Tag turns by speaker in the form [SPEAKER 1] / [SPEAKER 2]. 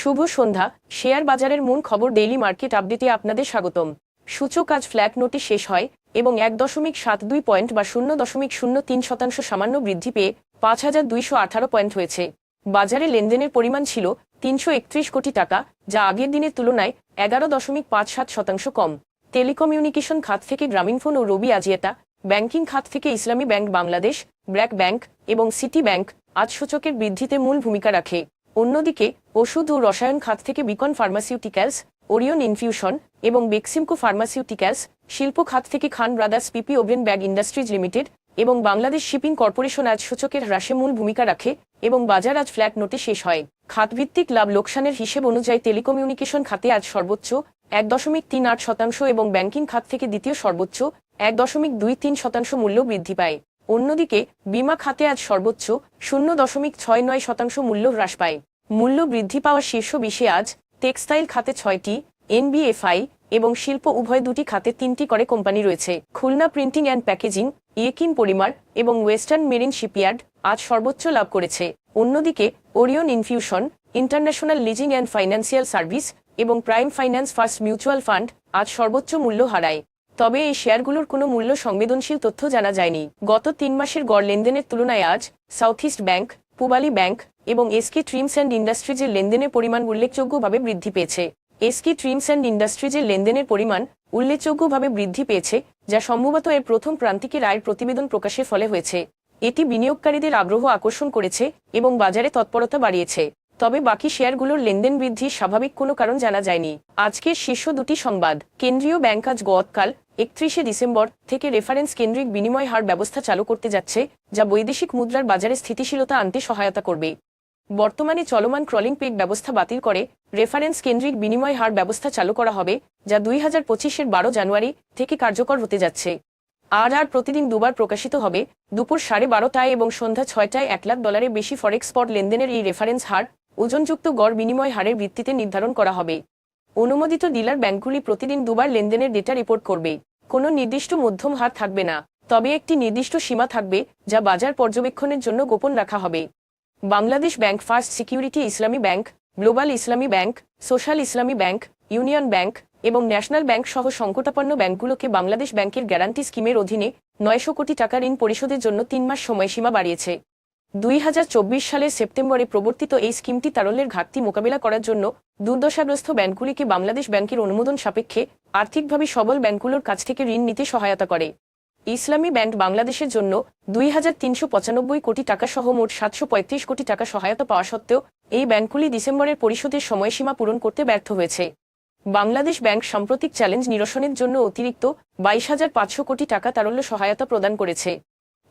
[SPEAKER 1] শুভ সন্ধ্যা। Share বাজারের মূল খবর ডেইলি মার্কেট আপডেটে আপনাদের স্বাগতম। সূচক আজ ফ্ল্যাট নোটে শেষ হয় এবং এক দশমিক সাত দুই পয়েন্ট বা শূন্য দশমিক শূন্য তিন শতাংশ সামান্য বৃদ্ধি পেয়ে পাঁচ হাজার দুইশো আঠারো পয়েন্ট হয়েছে। বাজারে লেনদেনের পরিমাণ ছিল তিনশো একত্রিশ কোটি টাকা, যা আগের দিনের তুলনায় এগারো দশমিক পাঁচ সাত শতাংশ কম। টেলিকমিউনিকেশন খাত থেকে গ্রামীণফোন ও রবি আজিয়েতা, ব্যাংকিং খাত থেকে Islami bank Bangladesh, BRAC bank এবং সিটি ব্যাংক আজ সূচকের বৃদ্ধিতে মূল ভূমিকা রাখে। অন্যদিকে ওষুধ ও রসায়ন খাত থেকে বিকন ফার্মাসিউটিক্যালস, ওরিয়ন ইনফিউশন এবং বেক্সিমকো ফার্মাসিউটিক্যালস, শিল্প খাত থেকে Khan brothers PP woven bag industries limited এবং বাংলাদেশ শিপিং কর্পোরেশন আজ সূচকের হ্রাসে মূল ভূমিকা রাখে এবং বাজার আজ ফ্ল্যাট নোটে শেষ হয়। খাতভিত্তিক লাভ লোকসানের হিসেব অনুযায়ী টেলিকমিউনিকেশন খাতে আজ সর্বোচ্চ এক দশমিক তিন আট শতাংশ এবং ব্যাংকিং খাত থেকে দ্বিতীয় সর্বোচ্চ এক দশমিক দুই তিন শতাংশ মূল্য বৃদ্ধি পায়। অন্যদিকে, বিমা খাতে আজ সর্বোচ্চ শূন্য দশমিক ছয় নয় শতাংশ মূল্য হ্রাস পায়। মূল্য বৃদ্ধি পাওয়া শীর্ষ বিশে আজ টেক্সটাইল খাতে ছয়টি, এনবিএফআই এবং শিল্প উভয় দুটি খাতে তিনটি করে কোম্পানি রয়েছে। খুলনা প্রিন্টিং অ্যান্ড প্যাকেজিং ইয়েকিন পরিমার এবং ওয়েস্টার্ন মেরিন শিপইয়ার্ড আজ সর্বোচ্চ লাভ করেছে। অন্যদিকে, Orion infusion, international leasing and financial service এবং prime finance first mutual fund আজ সর্বোচ্চ মূল্য হারায়। তবে এই শেয়ারগুলোর কোনো মূল্য সংবেদনশীল তথ্য জানা যায়নি। গত তিন মাসের গড় লেনদেনের তুলনায় আজ South East Bank, Pubali Bank এবং এসকে ট্রিমস অ্যান্ড ইন্ডাস্ট্রিজের লেনদেনের পরিমাণ উল্লেখযোগ্যভাবে বৃদ্ধি পেয়েছে। এসকে ট্রিমস অ্যান্ড ইন্ডাস্ট্রিজের লেনদেনের পরিমাণ উল্লেখযোগ্যভাবে বৃদ্ধি পেয়েছে, যা সম্ভবত এর প্রথম প্রান্তিকের আয়ের প্রতিবেদন প্রকাশের ফলে হয়েছে। এটি বিনিয়োগকারীদের আগ্রহ আকর্ষণ করেছে এবং বাজারে তৎপরতা বাড়িয়েছে। তবে বাকি শেয়ারগুলোর লেনদেন বৃদ্ধির স্বাভাবিক কোনো কারণ জানা যায়নি। আজকের শীর্ষ দুটি সংবাদ। কেন্দ্রীয় ব্যাংক আজ গতকাল একত্রিশে ডিসেম্বর থেকে রেফারেন্স কেন্দ্রিক বিনিময় হার ব্যবস্থা চালু করতে যাচ্ছে, যা বৈদেশিক মুদ্রার বাজারে স্থিতিশীলতা আনতে সহায়তা করবে। বর্তমানে চলমান ক্রলিং পেগ ব্যবস্থা বাতিল করে রেফারেন্স কেন্দ্রিক বিনিময় হার ব্যবস্থা চালু করা হবে, যা দুই হাজার পঁচিশের বারো জানুয়ারি থেকে কার্যকর হতে যাচ্ছে। আর আর প্রতিদিন দুবার প্রকাশিত হবে, দুপুর সাড়ে বারোটায় এবং সন্ধ্যা ছয়টায় এক লাখ ডলারের বেশি ফরেক্স স্পট লেনদেনের এই রেফারেন্স হার, ওজনযুক্ত গড় বিনিময় হারের ভিত্তিতে নির্ধারণ করা হবে। অনুমোদিত ডিলার ব্যাংকগুলি প্রতিদিন দুবার লেনদেনের ডেটা রিপোর্ট করবে। কোনো নির্দিষ্ট মধ্যম হার থাকবে না। তবে একটি নির্দিষ্ট সীমা থাকবে, যা বাজার পর্যবেক্ষণের জন্য গোপন রাখা হবে। Bangladesh bank, first security Islami bank, global Islami bank, social Islami bank, union bank এবং ন্যাশনাল ব্যাংক সহ সংকটাপন্ন ব্যাংকগুলোকে বাংলাদেশ ব্যাংকের গ্যারান্টি স্কিমের অধীনে নয়শো কোটি টাকা ঋণ পরিশোধের জন্য তিন মাস সময়সীমা বাড়িয়েছে। দুই হাজার চব্বিশ সালের সেপ্টেম্বরে প্রবর্তিত এই স্কিমটি তারল্যের ঘাটতি মোকাবিলা করার জন্য দুর্দশাগ্রস্ত ব্যাংকগুলিকে বাংলাদেশ ব্যাংকের অনুমোদন সাপেক্ষে আর্থিকভাবে সবল ব্যাংকগুলোর কাছ থেকে ঋণ নিতে সহায়তা করে। ইসলামী ব্যাংক বাংলাদেশের জন্য দুই হাজার তিনশো পঁচানব্বই কোটি টাকা সহ মোট সাতশো পঁয়ত্রিশ কোটি টাকা সহায়তা পাওয়া সত্ত্বেও এই ব্যাংকগুলি ডিসেম্বরের পরিশোধের সময়সীমা পূরণ করতে ব্যর্থ হয়েছে। বাংলাদেশ ব্যাংক সাম্প্রতিক চ্যালেঞ্জ নিরসনের জন্য অতিরিক্ত বাইশ হাজার পাঁচশো কোটি টাকা তারল্য সহায়তা প্রদান করেছে।